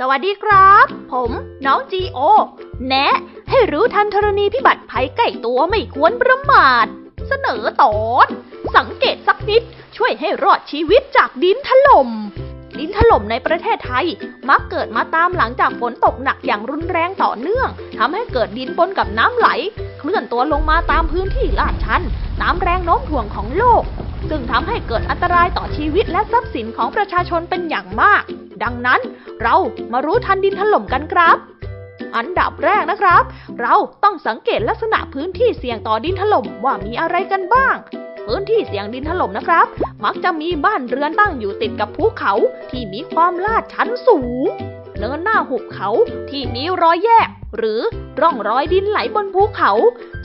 สวัสดีครับ ผมน้องจีโอ แนะ ให้รู้ทันธรณีพิบัติภัยใกล้ตัวไม่ควรประมาท เสนอตอน สังเกตสักนิด ช่วยให้รอดชีวิตจากดินถล่มดินถล่มในประเทศไทย มักเกิดมาตามหลังจากฝนตกหนักอย่างรุนแรงต่อเนื่องทำให้เกิดดินปนกับน้ำไหล เคลื่อนตัวลงมาตามพื้นที่ลาดชันตามแรงโน้มถ่วงของโลก ซึ่งทำให้เกิดอันตรายต่อชีวิตและทรัพย์สินของประชาชนเป็นอย่างมาก ดังนั้นเรามารู้ทันดินถล่มกันครับ อันดับแรกนะครับ เราต้องสังเกตลักษณะพื้นที่เสี่ยงต่อดินถล่มว่ามีอะไรกันบ้าง พื้นที่เสี่ยงดินถล่มนะครับ มักจะมีบ้านเรือนตั้งอยู่ติดกับภูเขาที่มีความลาดชันสูงเนินหน้าหุบเขาที่มีรอยแยก หรือร่องรอยดินไหลบนภูเขา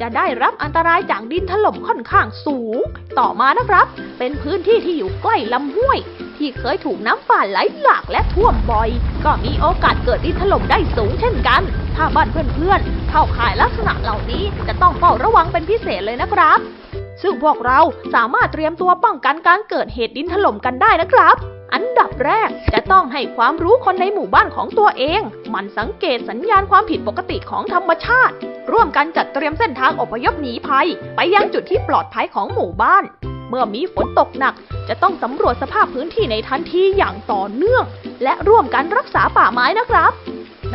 จะได้รับอันตรายจากดินถล่มค่อนข้างสูง ต่อมานะครับ เป็นพื้นที่ที่อยู่ใกล้ลำห้วย ที่เคยถูกน้ำป่าไหลหลากและท่วมบ่อย ก็มีโอกาสเกิดดินถล่มได้สูงเช่นกัน ถ้าบ้านเพื่อนๆ เข้าข่ายลักษณะเหล่านี้จะต้องเฝ้าระวังเป็นพิเศษเลยนะครับ ซึ่งพวกเราสามารถเตรียมตัวป้องกันการเกิดเหตุดินถล่มกันได้นะครับ อันดับแรกจะต้องให้ความรู้คนในหมู่บ้านของตัวเอง มันสังเกตสัญญาณความผิดปกติของธรรมชาติ ร่วมกันจัดเตรียมเส้นทางอพยพหนีภัย ไปยังจุดที่ปลอดภัยของหมู่บ้าน เมื่อมีฝนตกหนัก จะต้องสำรวจสภาพพื้นที่ในทันทีอย่างต่อเนื่อง และร่วมกันรักษาป่าไม้นะครับ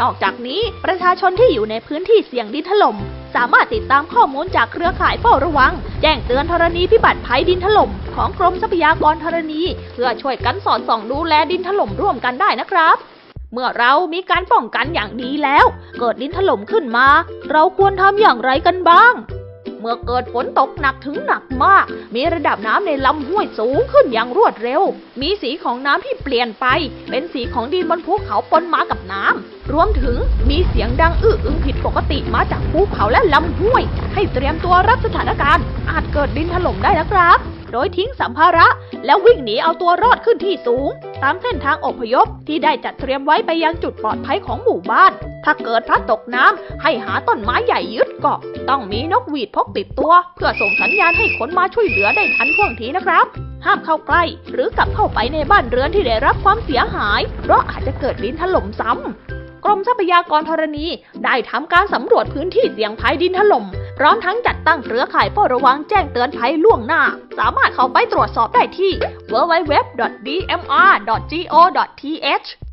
นอกจากนี้ประชาชนที่อยู่ในพื้นที่เสี่ยงดินถล่ม สามารถติดตามข้อมูลจากเครือข่ายเฝ้าระวัง แจ้งเตือนธรณีพิบัติภัยดินถล่ม ของกรมทรัพยากรธรณี เพื่อช่วยกันสอดส่องดูแลดินถล่มร่วมกันได้นะครับ เมื่อเรามีการป้องกันอย่างดีแล้ว เกิดดินถล่มขึ้นมา เราควรทำอย่างไรกันบ้าง เมื่อเกิดฝนตกหนักถึงหนักมาก มีระดับน้ำในลำห้วยสูงขึ้นอย่างรวดเร็ว มีสีของน้ำที่เปลี่ยนไป เป็นสีของดินบนภูเขาปนมากับน้ำ รวมถึงมีเสียงดังอื้ออึงผิดปกติมาจากภูเขาและลำห้วย ให้เตรียมตัวรับสถานการณ์ อาจเกิดดินถล่มได้นะครับ โดยทิ้งสัมภาระ แล้ววิ่งหนีเอาตัวรอดขึ้นที่สูง ตามเส้นทางอพยพที่ได้จัดเตรียมไว้ไปยังจุดปลอดภัยของหมู่บ้าน ถ้าเกิดพลัดตกน้ำให้หาต้นไม้ใหญ่ยึดเกาะ ต้องมีนกหวีดพกติดตัว เพื่อส่งสัญญาณให้คนมาช่วยเหลือได้ทันท่วงทีนะครับ ห้ามเข้าใกล้ หรือกลับเข้าไปในบ้านเรือนที่ได้รับความเสียหาย เพราะอาจจะเกิดดินถล่มซ้ำกรมทรัพยากรธรณีได้ทำการสำรวจพื้นที่เสี่ยงภัยดินถล่ม พร้อมทั้งจัดตั้งเครือข่ายเฝ้าระวังแจ้งเตือนภัยล่วงหน้า สามารถเข้าไปตรวจสอบได้ที่ www.dmr.go.th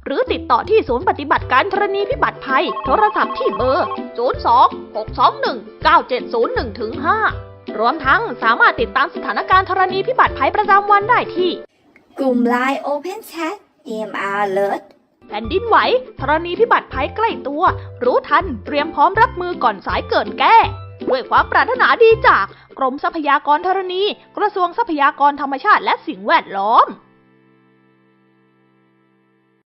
หรือติดต่อที่ศูนย์ปฏิบัติการธรณีพิบัติภัย โทรศัพท์ที่เบอร์ 02-621-9701-5 รวมทั้งสามารถติดตามสถานการณ์ธรณีพิบัติภัยประจำวันได้ที่ กลุ่ม Line Open Chat DMR Alert แผ่นดินไหวธรณีพิบัติภัยใกล้ตัว รู้ทัน เตรียมพร้อมรับมือก่อนสายเกินแก้ ด้วยความปรารถนาดีจาก กรมทรัพยากรธรณี กระทรวงทรัพยากรธรรมชาติและสิ่งแวดล้อม